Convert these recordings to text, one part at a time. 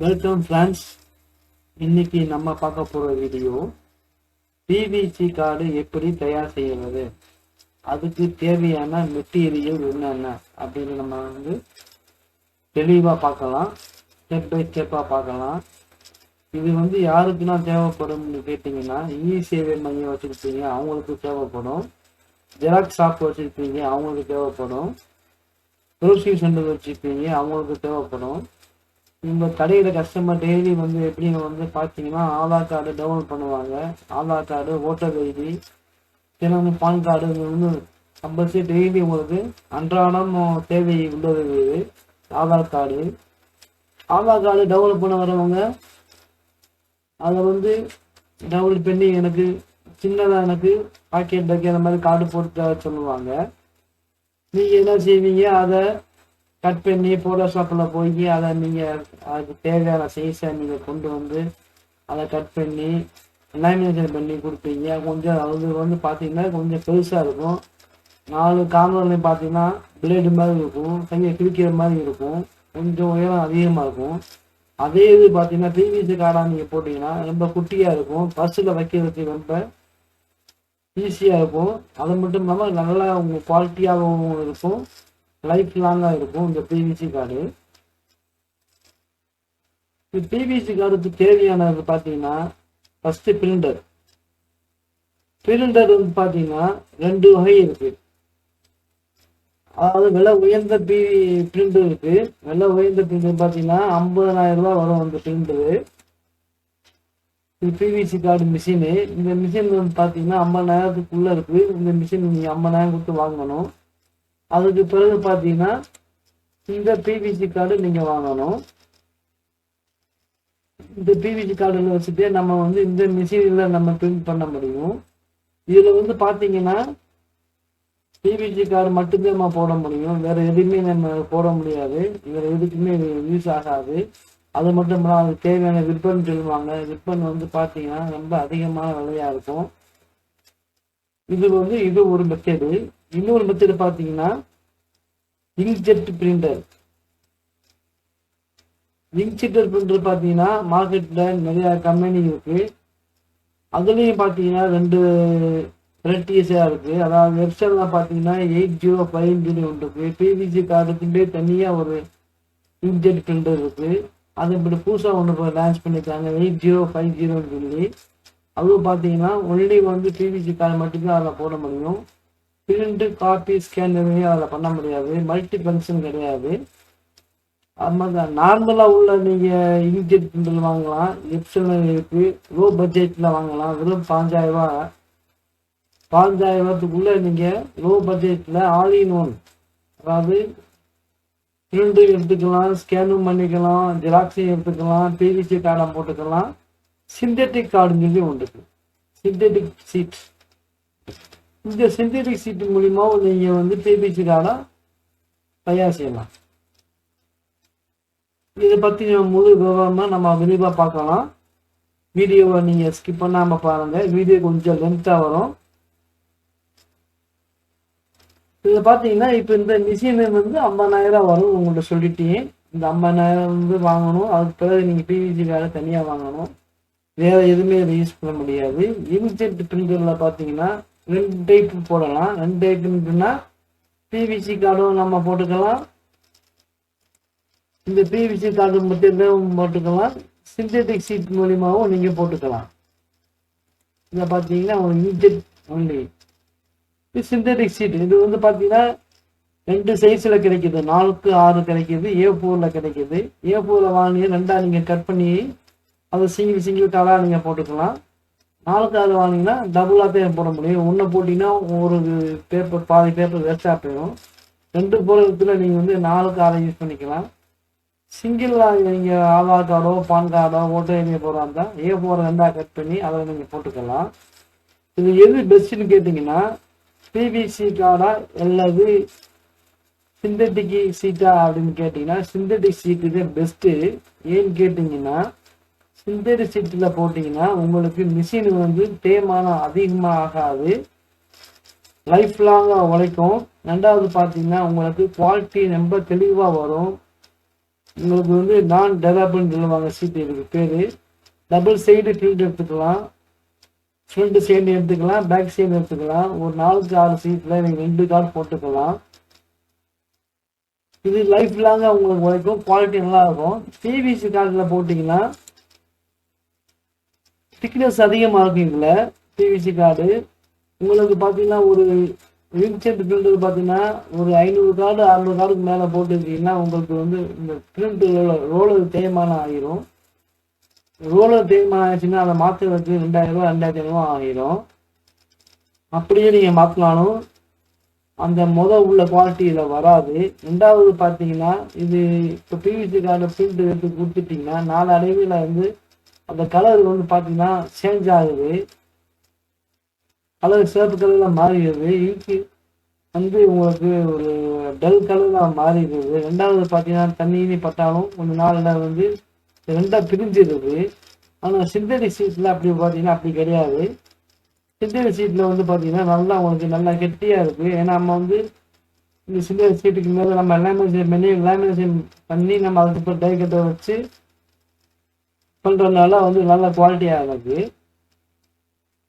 Welcome friends இன்னைக்கு நம்ம பார்க்க போகிற வீடியோ பிவிசி கார்டு எப்படி தயார் செய்யறது? அதுக்கு தேவையான மெட்டீரியல் என்னென்ன? அப்படின்னு நம்ம வந்து தெளிவாக பார்க்கலாம். ஸ்டெப் பை ஸ்டெப்பாக பார்க்கலாம். இது வந்து யாருக்குன்னா தேவைப்படும்னு கேட்டிங்கன்னா இ சேவை மையம் வச்சுருப்பீங்க அவங்களுக்கு தேவைப்படும். ஜெராக்ஸ் ஷாப் வச்சுருப்பீங்க அவங்களுக்கு தேவைப்படும். ப்ரௌசிங் சென்டர் வச்சுருப்பீங்க அவங்களுக்கு தேவைப்படும். இந்த கடையில் கஸ்டமர் டெய்லி வந்து எப்படி வந்து பார்த்தீங்கன்னா ஆதார் கார்டு டவுன்லோட் பண்ணுவாங்க. ஆதார் கார்டு ஓட்டர் ஐடி தினமும் பான் கார்டு வந்து கம்பல்சரி டெய்லி உங்களுக்கு அன்றாடம் தேவை உள்ளது. இது Aadhaar card Aadhaar card download பண்ண வரவங்க அதை வந்து டவுன்லோட் பண்ணி எனக்கு சின்னதாக எனக்கு பாக்கெட் வைக்கிற மாதிரி கார்டு போட்டு சொல்லுவாங்க. நீங்கள் என்ன செய்வீங்க? அதை கட் பண்ணி ஃபோட்டோஷாப்பில் போய் அதை நீங்கள் அதுக்கு தேவையான சைஸை நீங்கள் கொண்டு வந்து அதை கட் பண்ணி லேமினேஷன் பண்ணி கொடுப்பீங்க. கொஞ்சம் அது வந்து பார்த்தீங்கன்னா கொஞ்சம் பெருசாக இருக்கும். நாலு கார்னர்லையும் பார்த்தீங்கன்னா பிளேடு மாதிரி இருக்கும். கையை கிழிக்கிற மாதிரி இருக்கும். கொஞ்சம் உயரம் அதிகமாக இருக்கும். அதே இது பார்த்தீங்கன்னா பிவிசி கார்டாக நீங்கள் போட்டிங்கன்னா ரொம்ப குட்டியாக இருக்கும். பஸ்ஸில் வைக்கிறதுக்கு ரொம்ப ஈஸியாக இருக்கும். அது மட்டும் இல்லாமல் நல்லா உங்கள் குவாலிட்டியாகவும் இருக்கும். லைஃப் லாங்காக இருக்கும் இந்த பிவிசி கார்டு இந்த பிவிசி கார்டுக்கு தேவையானது பார்த்தீங்கன்னா ஃபஸ்ட்டு பிரிண்டர் பிரிண்டர் வந்து பார்த்தீங்கன்னா ரெண்டு வகை இருக்கு. அதாவது விலை உயர்ந்த பி பிரிண்டர் இருக்கு. விலை உயர்ந்த பிரிண்டர் பார்த்தீங்கன்னா ஐம்பதனாயிரம் ரூபாய் வரும் அந்த பிரிண்டரு இது பிவிசி கார்டு மிஷினு இந்த மிஷின் வந்து பார்த்தீங்கன்னா ஐம்பதாயிரத்துக்குள்ளே இருக்குது இந்த மிஷின் நீங்கள் ஐம்பதாயிரம் கொடுத்து வாங்கணும். அதுக்கு பிறகு பார்த்தீங்கன்னா இந்த பிவிசி கார்டு நீங்கள் வாங்கணும். இந்த பிவிசி கார்டில் வச்சுட்டு நம்ம வந்து இந்த மிஷினில் நம்ம பிரிண்ட் பண்ண முடியும். இதில் வந்து பார்த்தீங்கன்னா பிவிசி கார்டு மட்டும்தான் நம்ம போட முடியும். வேறு எதுவுமே நம்ம போட முடியாது. வேறு எதுக்குமே யூஸ் ஆகாது. அது மட்டும் இல்லாமல் அதுக்கு தேவையான விற்பன் சொல்லுவாங்க விற்பன் வந்து பார்த்தீங்கன்னா ரொம்ப அதிகமான விலையாக இருக்கும். இது வந்து இது ஒரு மெத்தேடு இன்னொரு மெத்தேடு பார்த்தீங்கன்னா இங்க்ஜெட் பிரிண்டர் இங்க்ஜெட் பிரிண்டர் பார்த்தீங்கன்னா மார்க்கெட்டில் நிறைய கம்பெனி இருக்கு. அதுலேயும் பார்த்தீங்கன்னா ரெண்டு வெரைட்டிஸாக இருக்கு. அதாவது வெப்சைட்லாம் பார்த்தீங்கன்னா எயிட் ஜீரோ ஃபைவ் சொல்லி ஒன்று இருக்கு. பிவிசி கார்டுக்குண்டே தனியாக ஒரு இங்க்ஜெட் பிரிண்டர் இருக்கு. அது இப்படி புதுசாக ஒன்று லான்ச் பண்ணியிருக்காங்க எயிட் ஜீரோ ஃபைவ் ஜீரோன்னு சொல்லி. அதுவும் பார்த்தீங்கன்னா ஒன்லி வந்து பிவிசி கார்டு மட்டும்தான் அதில் போட முடியும். பிரிண்ட் காப்பி ஸ்கேன் எதுவுமே அதில் பண்ண முடியாது. மல்டி ஃபங்க்ஷன் கிடையாது. அது நார்மலாக உள்ள நீங்கள் இன்ஜெட் பிரிண்டர் வாங்கலாம். எப்சன் இருக்குது லோ பட்ஜெட்டில் வாங்கலாம். வெறும் பாஞ்சாயிரம் ரூபா நீங்கள் லோ பட்ஜெட்டில் ஆல் இன் ஒன் அதாவது பிரிண்டும் எடுத்துக்கலாம் ஸ்கேனும் பண்ணிக்கலாம் ஜெராக்ஸையும் எடுத்துக்கலாம் பிவிசி கார்டை போட்டுக்கலாம். சிந்தட்டிக் கார்டுங்கிறது உண்டு ஒன்று சிந்தட்டிக் சீட் இந்த சிந்தட்டிக் சீட் மூலிமா நீங்கள் வந்து பிபிசி கார்டை தயார் செய்யலாம். இதை பற்றி முழு விவரமாக நம்ம விரிவாக பார்க்கலாம். வீடியோவை நீங்கள் ஸ்கிப் பண்ணாமல் பாருங்கள் வீடியோ கொஞ்சம் லென்த்தாக வரும். இதில் பார்த்தீங்கன்னா இப்போ இந்த மிஷின் வந்து ஐம்பதாயிரம் வரும். உங்கள்கிட்ட சொல்லிட்டேன். இந்த ஐம்பதாயிரம் வந்து வாங்கணும். அதுக்கு பிறகு நீங்கள் பிவிசி கார்டை தனியாக வாங்கணும். வேறு எதுவுமே இதை யூஸ் பண்ண முடியாது. இன்ஜெட் பிரிண்டரில் பார்த்தீங்கன்னா ரெண்டு டைப் போடலாம். ரெண்டு டைப்னா பிவிசி கார்டும் நம்ம போட்டுக்கலாம். இந்த பிவிசி கார்டு மட்டும் போட்டுக்கலாம். சிந்தட்டிக் சீட் மூலியமாகவும் நீங்கள் போட்டுக்கலாம். இதை பார்த்தீங்கன்னா இன்ஜெட் ஒன்லி இது சிந்தட்டிக் சீட் இது வந்து பார்த்தீங்கன்னா ரெண்டு சைஸில் கிடைக்கிது. நாலுக்கு ஆறு கிடைக்கிது. ஏ ஃபோரில் கிடைக்கிது. ஏ ஃபோரில் வாங்கி ரெண்டாக நீங்கள் கட் பண்ணி அதை சிங்கிள் சிங்கிள் டாலாக நீங்கள் போட்டுக்கலாம். நாலுக்கு ஆறு வாங்கினீங்கன்னா டபுளாக பேர் போட முடியும். ஒன்று போட்டிங்கன்னா ஒரு பேப்பர் பாதி பேப்பர் வேஸ்ட்டாக போயிடும். ரெண்டு போகிறதுல நீங்கள் வந்து நாலுக்கு ஆறு யூஸ் பண்ணிக்கலாம். சிங்கிளாக நீங்கள் ஆதார் கார்டோ பான் கார்டோ ஓட்டோ ஐடியை போகிறா இருந்தால் ஏ போகிற ரெண்டாக கட் பண்ணி அதை நீங்கள் போட்டுக்கலாம். இது எது பெஸ்ட்டுன்னு கேட்டிங்கன்னா பிபிசி கார்டா அல்லது சிந்தட்டிக் சீட்டா அப்படின்னு கேட்டிங்கன்னா சிந்தட்டிக் சீட்டு தான் பெஸ்ட்டு ஏன்னு கேட்டிங்கன்னா சிந்தட்டிக் சீட்டில் போட்டிங்கன்னா உங்களுக்கு மிஷின் வந்து தேய்மானம் அதிகமாக ஆகாது லைஃப் லாங்காக உழைக்கும். ரெண்டாவது பார்த்தீங்கன்னா உங்களுக்கு குவாலிட்டி ரொம்ப தெளிவாக வரும். உங்களுக்கு வந்து நான் டெவலப்னு சொல்லுவாங்க சீட்டு இதுக்கு பேர். டபுள் சைடு ஃபீல்டு எடுத்துக்கலாம். ஃப்ரண்ட் சைடு எடுத்துக்கலாம் பேக் சைடு எடுத்துக்கலாம். ஒரு நாலுக்கு ஆறு சீட்டில் நீங்கள் ரெண்டு கார்டு போட்டுக்கலாம். இது லைஃப் லாங்காக உங்களுக்கு உழைக்கும் குவாலிட்டி நல்லா இருக்கும் பிவிசி கார்டில் போட்டிங்கன்னா திக்னஸ் அதிகமாக பிவிசி கார்டு உங்களுக்கு பார்த்தீங்கன்னா ஒரு விங்செட் பிரிண்டர் பார்த்தீங்கன்னா ஒரு ஐநூறு கார்டு அறுநூறு கார்டுக்கு மேலே போட்டுருக்கீங்கன்னா உங்களுக்கு வந்து இந்த பிரிண்ட் ரோலர் தேய்மானம் ஆகிரும் ரோலர் தேய்மானம் ஆயிடுச்சுன்னா அதை மாற்றுறதுக்கு ரெண்டாயிரம் ரூபா ரெண்டாயிரத்தி ஐநூறுவா ஆகிரும் அப்படியே நீங்கள் மாற்றினாலும் அந்த முத உள்ள குவாலிட்டி இதில் வராது. ரெண்டாவது பார்த்தீங்கன்னா இது இப்போ பிவிசி கார்டு பிரிண்ட் எடுத்து கொடுத்துட்டிங்கன்னா நாலு அடைவில் வந்து அந்த கலர் வந்து பார்த்தீங்கன்னா சேஞ்ச் ஆகுது. கலர் சிவப்பு கலரில் மாறிடுது. இங்கு வந்து உங்களுக்கு ஒரு டல் கலரில் மாறிடுது. ரெண்டாவது பார்த்தீங்கன்னா தண்ணி பட்டாலும் கொஞ்ச நாளில் வந்து ரெண்டாக பிரிஞ்சிடுது. ஆனால் சிந்தடிக் சீட்டில் அப்படி பார்த்தீங்கன்னா அப்படி கிடையாது. சிந்தடி சீட்டில் வந்து பார்த்தீங்கன்னா நல்லா உங்களுக்கு நல்லா கெட்டியாக இருக்குது ஏன்னா நம்ம வந்து இந்த சிந்தடி சீட்டுக்கு மேலே நம்ம லேமினேஷன் பண்ணி லேமினேஷன் பண்ணி நம்ம அதுக்கப்புறம் டை கட்டை வச்சு பண்ணுறதுனால வந்து நல்ல குவாலிட்டியாக இருக்குது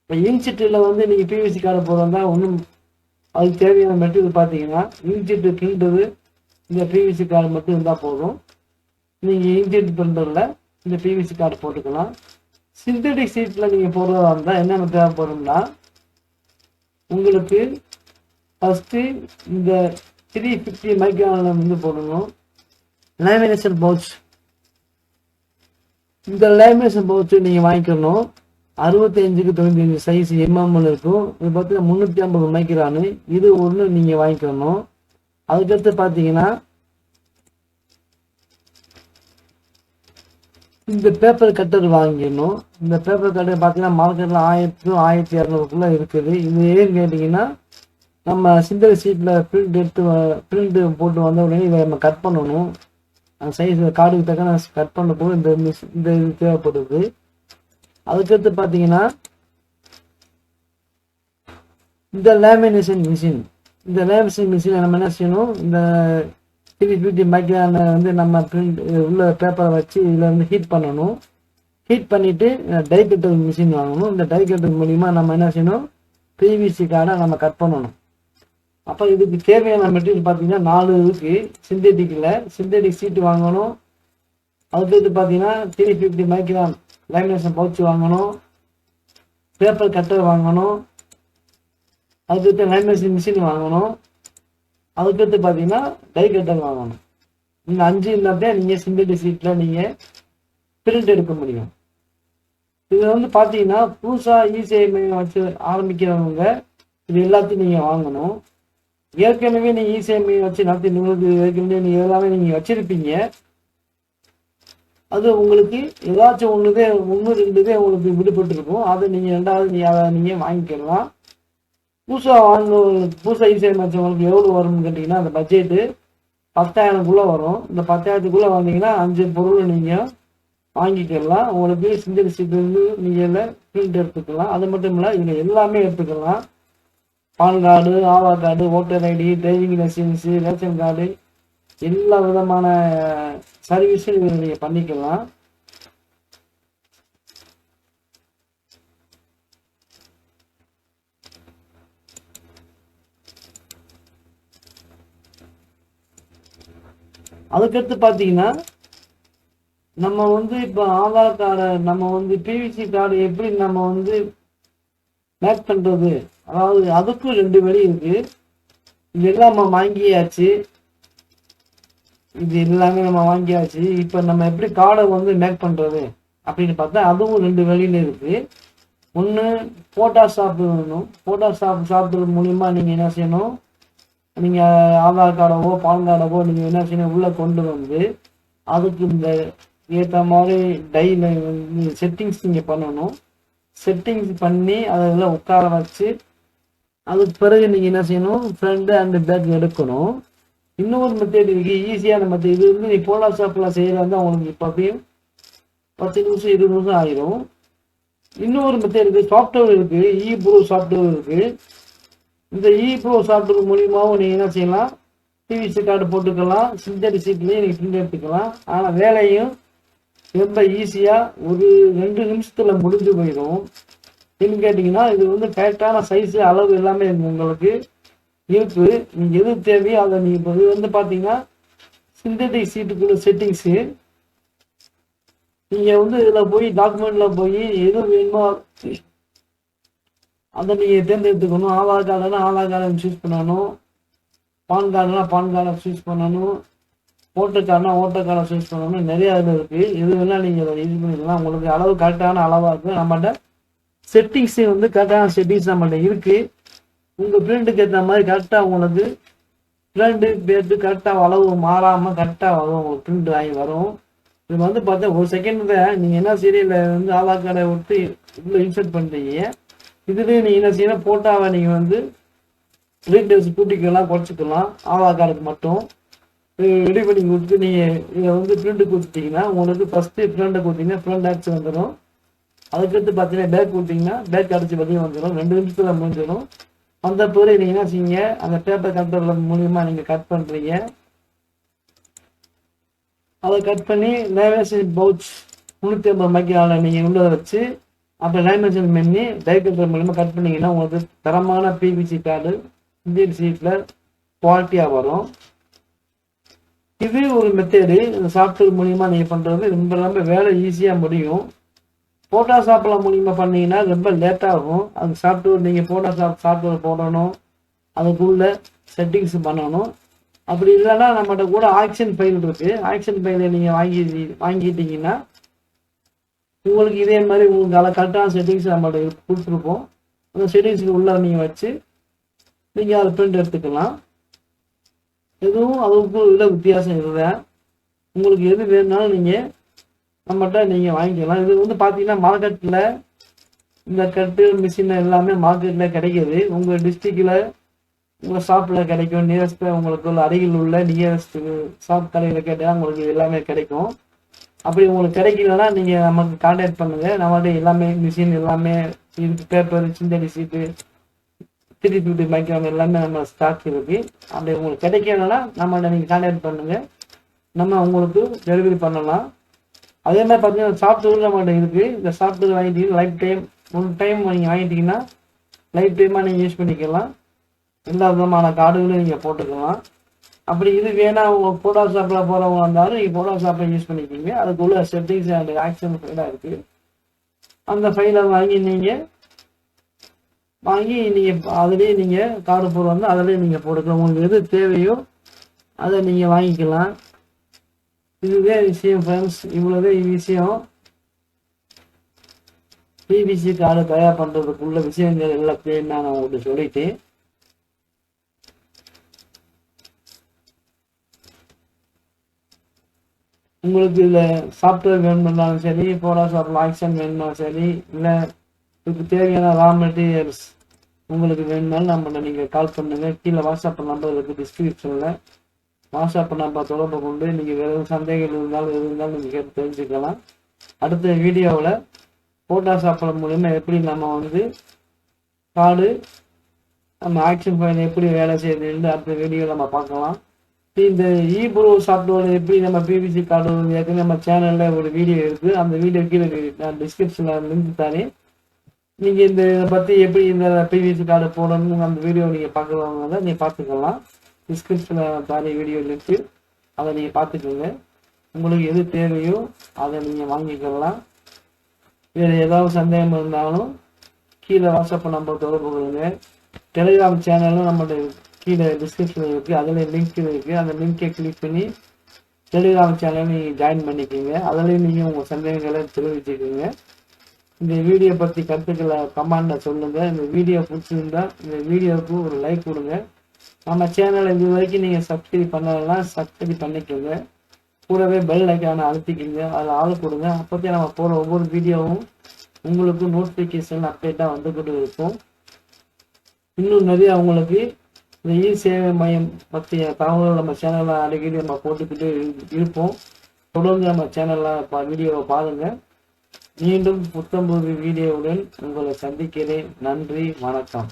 இப்போ இன்சிட்டில் வந்து நீங்கள் பிவிசி கார்டு போகிறதா ஒன்றும் அதுக்கு தேவையான மெட்டீரியல் பார்த்தீங்கன்னா இன்சிட்டு பிரிண்டரு இந்த பிவிசி கார்டு மட்டும் இருந்தால் போதும். நீங்கள் இன்ஜிட் பிரிண்டரில் இந்த பிவிசி கார்டு போட்டுக்கலாம். சிந்தடிக் சீட்டில் நீங்கள் போடுறதா இருந்தால் என்னென்ன தேவைப்படும்னா உங்களுக்கு ஃபஸ்ட்டு இந்த த்ரீ ஃபிஃப்டி மைக்ரானில் வந்து போடணும். லேமினேஷன் பவுச் இந்த லேமினேஷன் பவுச் நீங்கள் வாங்கிக்கணும். அறுபத்தஞ்சுக்கு தொண்ணூற்றி அஞ்சு சைஸ் எம்எம்எல் இருக்கும். இது பார்த்தீங்கன்னா முந்நூற்றி ஐம்பது மைக்ரானு இது ஒன்று நீங்கள் வாங்கிக்கணும். அதுக்கடுத்து பார்த்தீங்கன்னா இந்த பேப்பர் கட்டர் வாங்கிடணும். இந்த பேப்பர் கட்டர் பார்த்தீங்கன்னா மார்க்கெட்டில் ஆயிரத்து ஆயிரத்தி இரநூறுக்குள்ளே இருக்குது. இது ஏன்னு கேட்டிங்கன்னா நம்ம சிந்தல் சீட்டில் பிரிண்ட் எடுத்து பிரிண்ட் போட்டு வந்த உடனே இதை நம்ம கட் பண்ணணும். சைஸ் கார்டுக்கு தக்க கட் பண்ண போது இந்த மிஸ் இந்த இது தேவைப்படுது. அதுக்கடுத்து பார்த்தீங்கன்னா இந்த லேமினேஷன் மிஷின் இந்த லேமினேஷன் மிஷினை நம்ம என்ன செய்யணும்? இந்த த்ரீ ஃபிஃப்டி மைக்ரான வந்து நம்ம பிரிண்ட் உள்ள பேப்பரை வச்சு இதில் வந்து ஹீட் பண்ணணும். ஹீட் பண்ணிவிட்டு டை மிஷின் வாங்கணும். இந்த டை கட்டர் மூலிமா நம்ம என்ன செய்யணும்? பிவிசி கார்டை நம்ம கட் பண்ணணும். அப்போ இதுக்கு தேவையான மெட்டீரியல் பார்த்தீங்கன்னா நாலு இருக்கு. சிந்தட்டிக்கில் சிந்தட்டிக் சீட்டு வாங்கணும். அடுத்தது பார்த்தீங்கன்னா three fifty micron lamination pouch வாங்கணும். பேப்பர் கட்டர் வாங்கணும். அதுக்கடுத்து லேமினேஷன் மிஷின் வாங்கணும். அதுக்கடுத்து பார்த்தீங்கன்னா டை கட்டர் வாங்கணும். நீங்கள் அஞ்சு இருந்தால் நீங்கள் சிந்தட்டிக் சீட்டில் நீங்கள் பிரிண்ட் எடுக்க முடியும். இது வந்து பார்த்தீங்கன்னா புதுசாக இசிஐ வச்சு ஆரம்பிக்கிறவங்க இது எல்லாத்தையும் நீங்கள் வாங்கணும். ஏற்கனவே நீங்கள் இசிஐ வச்சு நடத்தி உங்களுக்கு ஏற்கனவே நீங்கள் எல்லாமே நீங்கள் வச்சிருப்பீங்க. அது உங்களுக்கு ஏதாச்சும் ஒன்றுதே ஒன்று ரெண்டுதே உங்களுக்கு விடுபட்டு இருக்கும் அதை நீங்கள் ரெண்டாவது நீ அதை நீங்கள் வாங்கிக்கலாம். புதுசாக வாங்கினவங்களுக்கு புதுசாக இசிஐ வச்சவங்களுக்கு எவ்வளோ வரும்னு கேட்டிங்கன்னா அந்த பட்ஜெட்டு பத்தாயிரம்குள்ளே வரும். இந்த பத்தாயிரத்துக்குள்ளே வந்தீங்கன்னா அஞ்சு பொருள் நீங்கள் வாங்கிக்கலாம். உங்களுக்கு சிங்கிள் சீட் வந்து நீங்கள் இதில் பிரிண்ட் எடுத்துக்கலாம். அது மட்டும் இல்லை இதில் எல்லாமே எடுத்துக்கலாம். PAN card Aadhaar card voter ID driving licence ration card எல்லா விதமான சர்வீஸும் இதில் நீங்கள் பண்ணிக்கலாம். அதுக்கடுத்து பார்த்தீங்கன்னா நம்ம வந்து இப்போ ஆதார் கார்டை நம்ம வந்து பிவிசி கார்டு எப்படி நம்ம வந்து மேக் பண்ணுறது அதாவது அதுக்கும் ரெண்டு வழி இருக்கு. இது எல்லாம் நம்ம வாங்கியாச்சு. இது எல்லாமே நம்ம வாங்கியாச்சு. இப்போ நம்ம எப்படி கார்டை வந்து மேக் பண்ணுறது அப்படின்னு பார்த்தா அதுவும் ரெண்டு வழியில இருக்கு. ஒன்று ஃபோட்டோஷாப் வேணும். ஃபோட்டோஷாப் சாப்பிட்றது மூலிமா நீங்கள் என்ன செய்யணும்? நீங்கள் ஆதார் கார்டவோ பான் கார்டவோ நீங்கள் என்ன செய்யணும்? உள்ளே கொண்டு வந்து அதுக்கு இந்த ஏற்ற மாதிரி டைல வந்து செட்டிங்ஸ் நீங்கள் பண்ணணும். செட்டிங்ஸ் பண்ணி அதில் உட்கார வச்சு அதுக்கு பிறகு நீங்கள் என்ன செய்யணும்? ஃப்ரண்ட் அண்ட் பேக் எடுக்கணும். இன்னொரு மெத்தேட் இருக்கு. ஈஸியான மெத்தேட் இது வந்து நீ போலா ஷாப்பில் செய்கிறதா அவங்களுக்கு இப்போ அப்படியும் பத்து நிமிஷம் இருபது நிமிஷம் ஆயிரும். இன்னொரு மெத்தேட் இருக்கு. சாஃப்ட்வேர் இருக்கு. இ ப்ரோ சாஃப்ட்வேர் இருக்கு. இந்த இ ப்ரோ சாஃப்ட்வேர் மூலியமாகவும் நீங்கள் என்ன செய்யலாம்? பிவிசி கார்டு போட்டுக்கலாம். சிந்தடி சீட்லேயும் நீங்கள் பிரிண்ட் எடுத்துக்கலாம். ஆனால் வேலையும் ரொம்ப ஈஸியாக ஒரு ரெண்டு நிமிஷத்தில் முடிஞ்சு போயிடும். ஏன்னு கேட்டிங்கன்னா இது வந்து கரெக்டான சைஸு அளவு எல்லாமே உங்களுக்கு இருக்குது நீங்கள் எது தேவையோ அதை நீங்கள் இப்போ இது வந்து பார்த்தீங்கன்னா சிந்தட்டிக் சீட்டுக்குள்ள செட்டிங்ஸு நீங்கள் வந்து இதில் போய் டாக்குமெண்ட்டில் போய் எது வேணுமோ அதை நீங்கள் தேர்ந்தெடுத்துக்கணும். ஆதார் கார்டுனா ஆதார் கார்டை சூஸ் பண்ணணும். பான் கார்டுனா பான் கார்டை சூஸ் பண்ணணும். ஓட்டர் கார்டுனா ஓட்டர் கார்டை சூஸ் பண்ணணும். நிறைய இதில் இருக்குது எது வேணால் நீங்கள் இது பண்ணிக்கலாம். உங்களுக்கு அளவு கரெக்டான அளவாக இருக்குது நம்மகிட்ட செட்டிங்ஸே வந்து கரெக்டான செட்டிங்ஸ் நம்மகிட்ட இருக்குது உங்கள் பிரிண்டுக்கு ஏற்ற மாதிரி கரெக்டாக உங்களுக்கு பிரிண்டு பேட்டு கரெக்டாக அளவு மாறாமல் கரெக்டாக வரும் உங்களுக்கு பிரிண்ட் ஆகி வரும். இது வந்து பார்த்தா ஒரு செகண்டில் நீங்கள் என்ன சீரியலில் வந்து ஆதார் கார்டை விட்டு உள்ளே இன்சர்ட் பண்ணுறீங்க இதுலேயும் நீங்கள் என்ன செய்யணும் ஃபோட்டோவை நீங்கள் வந்து டீட்டெயில்ஸ் கூட்டிக்கலாம் குறைச்சிக்கலாம். ஆதார் கார்டுக்கு மட்டும் ரெடி பண்ணி கொடுத்து நீங்கள் இதை வந்து பிரிண்ட் கொடுத்துட்டீங்கன்னா உங்களுக்கு ஃபஸ்ட்டு பிரிண்டை கொடுத்தீங்கன்னா பிரிண்ட் அடிச்சு வந்துடும் அதுக்கடுத்து பார்த்தீங்கன்னா பேக் விட்டிங்கன்னா பேக் அடிச்சு பார்த்தீங்கன்னா வந்துடும். ரெண்டு நிமிஷத்தில் முடிஞ்சிடும். அந்த பிறகு நீங்கள் என்ன செய்யுங்க அந்த பேப்பர் கட்டரில் மூலியமாக நீங்கள் கட் பண்ணுறீங்க அதை கட் பண்ணி லேமினேஷன் பவுச் முந்நூற்றி ஐம்பது மைக்காவில் நீங்கள் உள்ளதை வச்சு அப்புறம் லேமினேஷன் பண்ணி பேக் கட்டர் மூலியமாக கட் பண்ணிங்கன்னா உங்களுக்கு தரமான பிவிசி கார்டு இந்தியன் சீட்டில் குவாலிட்டியாக வரும். இது ஒரு மெத்தேடு இந்த சாஃப்ட்வேர் மூலியமாக நீங்கள் பண்ணுறது ரொம்ப ரொம்ப வேலை ஈஸியாக முடியும். ஃபோட்டோஷாப்பில் மூலிமா பண்ணீங்கன்னா ரொம்ப லேட்டாகும் அது சாஃப்ட்வேர் நீங்கள் ஃபோட்டோஷாப் சாஃப்ட்வேர் போடணும். அதுக்குள்ள செட்டிங்ஸ் பண்ணணும். அப்படி இல்லைன்னா நம்மகிட்ட கூட ஆக்ஷன் ஃபைல் இருக்குது ஆக்ஷன் ஃபைலை நீங்கள் வாங்கி வாங்கிட்டீங்கன்னா உங்களுக்கு இதே மாதிரி உங்களுக்கு அதில் கரெக்டான செட்டிங்ஸ் நம்மகிட்ட கொடுத்துருப்போம். அந்த செட்டிங்ஸுக்கு உள்ளே நீங்கள் வச்சு நீங்கள் அதை பிரிண்ட் எடுத்துக்கலாம். எதுவும் அதுக்கும் இதில் வித்தியாசம் இல்லை உங்களுக்கு எது வேணுனாலும் நீங்கள் நம்மகிட்ட நீங்கள் வாங்கிக்கலாம். இது வந்து பார்த்தீங்கன்னா மார்க்கெட்டில் இந்த கட்டு மிஷின் எல்லாமே மார்க்கெட்டில் கிடைக்கிது. உங்கள் டிஸ்ட்ரிக்டில் உங்கள் ஷாப்பில் கிடைக்கும். நியரஸ்ட் உங்களுக்கு உள்ள அருகில் உள்ள நியரஸ்ட் ஷாப் கடையில் கேட்டால் உங்களுக்கு எல்லாமே கிடைக்கும். அப்படி உங்களுக்கு கிடைக்கலன்னா நீங்கள் நமக்கு கான்டாக்ட் பண்ணுங்கள் நம்மள்ட்ட எல்லாமே மிஷின் எல்லாமே இதுக்கு paper synthetic sheet three fifty micron எல்லாமே நம்ம ஸ்டாக் இருக்கு. அப்படி உங்களுக்கு கிடைக்கலன்னா நம்மகிட்ட நீங்கள் கான்டாக்ட் பண்ணுங்கள் நம்ம உங்களுக்கு டெலிவரி பண்ணலாம். அதே மாதிரி பார்த்தீங்கன்னா சாஃப்ட்வேர் நம்மகிட்ட இருக்கு இந்த சாஃப்ட்வேர் வாங்கிட்டீங்கன்னா லைஃப் டைம் ஒன் டைம் நீங்கள் வாங்கிட்டீங்கன்னா லைஃப் டைமாக நீங்கள் யூஸ் பண்ணிக்கலாம். எல்லா விதமான கார்டுகளும் நீங்கள் போட்டுக்கலாம். அப்படி இது வேணால் உங்கள் போட்டோ ஷாப்பில் போகிறவங்க வந்தாலும் நீங்கள் போட்டோ ஷாப்பில் யூஸ் பண்ணிக்கிங்க. அதுக்குள்ள செட்டிங்ஸ் அண்ட் ஆக்ஷன் ஃபைலாக இருக்குது அந்த ஃபைலை வாங்கி நீங்கள் வாங்கி நீங்கள் அதுலேயே நீங்கள் கார்டு போட வந்து அதிலே நீங்கள் போட்டுக்கலாம். உங்களுக்கு எது தேவையோ அதை நீங்கள் வாங்கிக்கலாம். இதுவே விஷயம் ஃப்ரெண்ட்ஸ் இவ்வளோதே விஷயம் பிபிசி கார்டு தயார் பண்ணுறதுக்குள்ள விஷயங்கள் எல்லாத்தையும் நான் உங்களுக்கு சொல்லிட்டேன் உங்களுக்கு இதில் சாஃப்ட்வேர் வேணும்னாலும் சரி ஃபோட்டோஷாப்பில் ஆக்ஷன் வேணும்னாலும் சரி இல்லை இதுக்கு தேவையான ரா மெட்டீரியல்ஸ் உங்களுக்கு வேணும்னாலும் நம்ம நீங்கள் கால் பண்ணுங்கள் கீழே வாட்ஸ்அப் நம்பர் இருக்குது டிஸ்கிரிப்ஷனில் வாட்ஸ்அப் நம்பர் தொடர்பு கொண்டு நீங்கள் வேறு எதுவும் சந்தேகங்கள் இருந்தாலும் எது இருந்தாலும் நீங்கள் கேட்டு தெரிஞ்சுக்கலாம். அடுத்த வீடியோவில் ஃபோட்டோஷாப்பில் மூலிமா எப்படி நம்ம வந்து கார்டு நம்ம ஆக்ஷன் ஃபைல் எப்படி வேலை செய்யுதுன்னு அடுத்த வீடியோவில் நம்ம பார்க்கலாம். இந்த இ ப்ரோ சாஃப்ட்வேர் எப்படி நம்ம பிபிசி கார்டு ஏற்கனவே நம்ம சேனலில் ஒரு வீடியோ இருக்குது அந்த வீடியோ கீழே நான் டிஸ்கிரிப்ஷனில் லிங்க் தானே நீங்கள் இந்த இதை பற்றி எப்படி இந்த பிவிசி கார்டு போடணும்னு அந்த வீடியோ நீங்கள் பார்க்குறவங்க நீங்கள் பார்த்துக்கலாம். டிஸ்கிரிப்ஷனில் பாதி வீடியோ லிங்க்கு அதை நீங்கள் பார்த்துக்கோங்க. உங்களுக்கு எது தேவையோ அதை நீங்கள் வாங்கிக்கலாம். வேறு ஏதாவது சந்தேகம் இருந்தாலும் கீழே வாட்ஸ்அப் நம்பர் தொடர்பு கொள்ளுங்க. டெலிகிராம் சேனலும் நம்மளுடைய கீழே டிஸ்கிரிப்ஷனில் இருக்குது அதில் லிங்க் இருக்குது அந்த லிங்கை கிளிக் பண்ணி டெலிகிராம் சேனல் நீங்கள் ஜாயின் பண்ணிக்கோங்க. அதுலேயும் நீங்கள் உங்கள் சந்தேகங்களை தெரிவிச்சுக்கோங்க. இந்த வீடியோ பற்றி கருத்துக்களை கமெண்டில் சொல்லுங்கள் இந்த வீடியோ பிடிச்சிருந்தா இந்த வீடியோவுக்கு ஒரு லைக் கொடுங்க. நம்ம சேனலை இது வரைக்கும் நீங்கள் சப்ஸ்கிரைப் பண்ணலாம் சப்ஸ்கிரைப் பண்ணிக்கோங்க. கூடவே பெல் ஐக்கான அழுத்திக்கிங்க. அதில் ஆள் கொடுங்க. அப்போதே நம்ம போகிற ஒவ்வொரு வீடியோவும் உங்களுக்கு நோட்டிஃபிகேஷன் அப்டேட்டாக வந்துக்கிட்டு இருக்கும். இன்னும் நிறைய அவங்களுக்கு இந்த இ சேவை மையம் பற்றிய தகவல்கள் நம்ம சேனலில் அடிக்கடி நம்ம போட்டுக்கிட்டு இருப்போம். தொடர்ந்து நம்ம சேனலில் பா வீடியோவை பாருங்கள் மீண்டும் புத்தம்புது வீடியோவுடன் உங்களை சந்திக்கிறேன். நன்றி வணக்கம்.